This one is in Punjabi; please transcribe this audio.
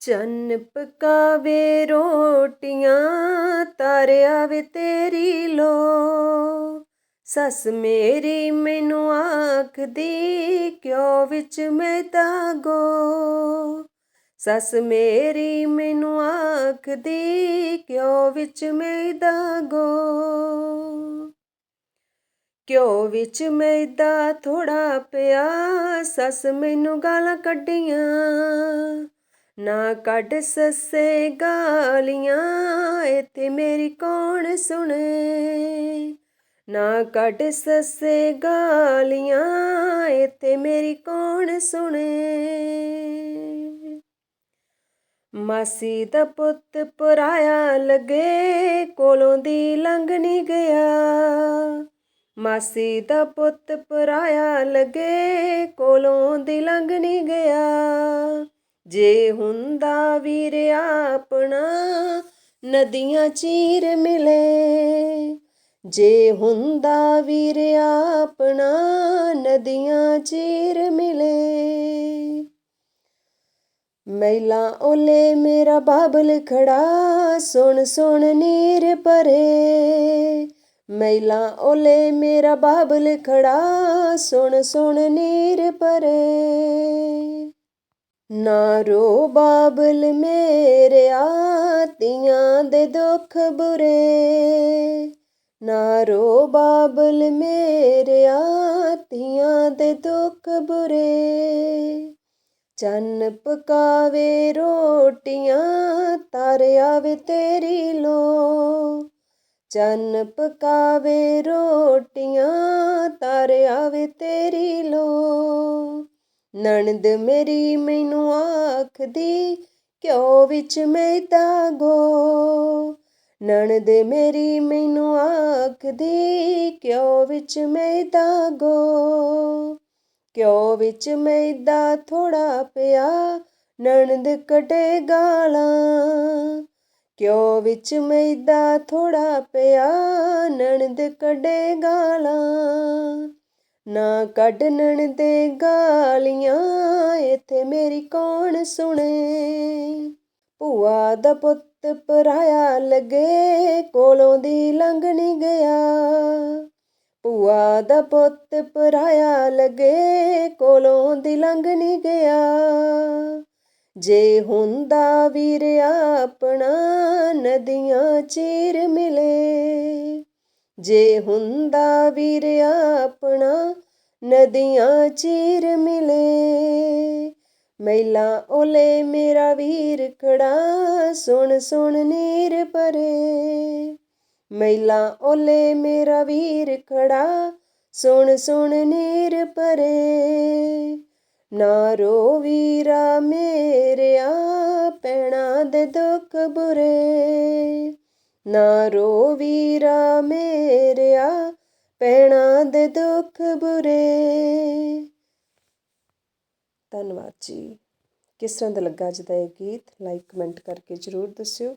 ਚੰਨ ਪਕਾਵੇ ਰੋਟੀਆਂ ਤਾਰਿਆ ਵੇ ਤੇਰੀ ਲੋ ਸੱਸ ਮੇਰੀ ਮੈਨੂੰ ਆਖਦੀ, ਕਿਉਂ ਵਿੱਚ ਮੈਂ ਦਾਗੋ ਸੱਸ ਮੇਰੀ ਮੈਨੂੰ ਆਖਦੀ, ਕਿਉਂ ਵਿੱਚ ਮੈਂ ਦਾਗੋ ਕਿਉਂ ਵਿੱਚ ਮੈਦਾ ਥੋੜਾ ਪਿਆ, ਸੱਸ ਮੈਨੂੰ ਗਾਲਾਂ ਕੱਢੀਆਂ। ਨਾ ਕੱਢ ਸੱਸੇ ਗਾਲੀਆਂ ਇੱਥੇ ਮੇਰੀ ਕੌਣ ਸੁਣੇ? ਨਾ ਕੱਢ ਸੱਸੇ ਗਾਲੀਆਂ ਇੱਥੇ ਮੇਰੀ ਕੌਣ ਸੁਣੇ? ਮਾਸੀ ਦਾ ਪੁੱਤ ਪਰਾਇਆ ਲੱਗੇ, ਕੋਲੋਂ ਦੀ ਲੰਘ ਨਹੀਂ ਗਿਆ। ਮਾਸੀ ਦਾ ਪੁੱਤ ਪਰਾਇਆ ਲੱਗੇ, ਕੋਲੋਂ ਦੀ ਲੰਘ ਨਹੀਂ ਗਿਆ। ਜੇ ਹੁੰਦਾ ਵੀਰ ਆਪਣਾ, ਨਦੀਆਂ ਚੀਰ ਮਿਲੇ। ਜੇ ਹੁੰਦਾ ਵੀਰ ਆਪਣਾ, ਨਦੀਆਂ ਚੀਰ ਮਿਲੇ। ਮੈਲਾ ਓਲੇ ਮੇਰਾ ਬਾਬਲ ਖੜਾ, ਸੁਣ ਸੁਣ ਨੀਰ ਪਰੇ ਮੈਲਾ ਓਲੇ ਮੇਰਾ ਬਾਬਲ ਖੜਾ, ਸੁਣ ਸੁਣ ਨੀਰ ਪਰੇ ਨਾ ਰੋ ਬਾਬਲ ਮੇਰਿਆ ਤੀਆਂ ਦੇ ਦੁੱਖ ਬੁਰੇ। ਨਾ ਰੋ ਬਾਬਲ ਮੇਰਿਆ ਤੀਆਂ ਦੇ ਦੁੱਖ ਬੁਰੇ। ਚੰਨ ਪਕਾਵੇ ਰੋਟੀਆਂ ਤਾਰਿਆ ਵੇ ਤੇਰੀ ਲੋ ਚੰਨ ਪਕਾਵੇ ਰੋਟੀਆਂ ਤਾਰਿਆ ਵੇ ਤੇਰੀ ਲੋ ਨਣਦ ਮੇਰੀ ਮੈਨੂੰ ਆਖਦੀ, ਕਿਉਂ ਵਿੱਚ ਮੈਂ ਦਾਗੋ ਨਣਦ ਮੇਰੀ ਮੈਨੂੰ ਆਖਦੀ, ਕਿਉਂ ਵਿੱਚ ਮੈਂ ਦਾਗੋ ਕਿਉਂ ਵਿੱਚ ਮੈਦਾ ਥੋੜਾ ਪਿਆ, ਨਣਦ ਕਟੇ ਗਾਲਾਂ? ਕਿਉਂ ਵਿੱਚ ਮੈਦਾ ਥੋੜਾ ਪਿਆ, ਨਣਦ ਕੱਢੇ ਗਾਲਾਂ? ਨਾ ਕੱਢਣ ਦੇ ਗਾਲੀਆਂ, ਇੱਥੇ ਮੇਰੀ ਕੌਣ ਸੁਣੇ? ਭੂਆ ਦਾ ਪੁੱਤ ਪਰਾਇਆ ਲੱਗੇ, ਕੋਲੋਂ ਦੀ ਲੰਘ ਨਹੀਂ ਗਿਆ। ਭੂਆ ਦਾ ਪੁੱਤ ਪਰਾਇਆ ਲੱਗੇ, ਕੋਲੋਂ ਦੀ ਲੰਘ ਨਹੀਂ ਗਿਆ। ਜੇ ਹੁੰਦਾ ਵੀਰ ਆਪਣਾ, ਨਦੀਆਂ ਚੀਰ ਮਿਲੇ। ਜੇ ਹੁੰਦਾ ਵੀਰ ਆਪਣਾ, ਨਦੀਆਂ ਚੀਰ ਮਿਲੇ। ਮੈਲਾ ਓਲੇ ਮੇਰਾ ਵੀਰ ਖੜਾ, ਸੁਣ ਸੁਣ ਨੀਰ ਪਰੇ ਮੈਲਾ ਓਲੇ ਮੇਰਾ ਵੀਰ ਖੜਾ, ਸੁਣ ਸੁਣ ਨੀਰ ਪਰੇ ਨਾ ਰੋ ਵੀਰਾ ਮੇਰਿਆ, ਪੈਣਾ ਦੇ ਦੁੱਖ ਬੁਰੇ। ਨਾ ਰੋ ਵੀਰਾ ਮੇਰਿਆ, ਪੈਣਾ ਦੇ ਦੁੱਖ ਬੁਰੇ। ਧੰਨਵਾਦ ਜੀ। ਕਿਸ ਤਰ੍ਹਾਂ ਦਾ ਲੱਗਾ ਅੱਜ ਦਾ ਇਹ ਗੀਤ? ਲਾਈਕ ਕਮੈਂਟ ਕਰਕੇ ਜਰੂਰ ਦੱਸਿਓ।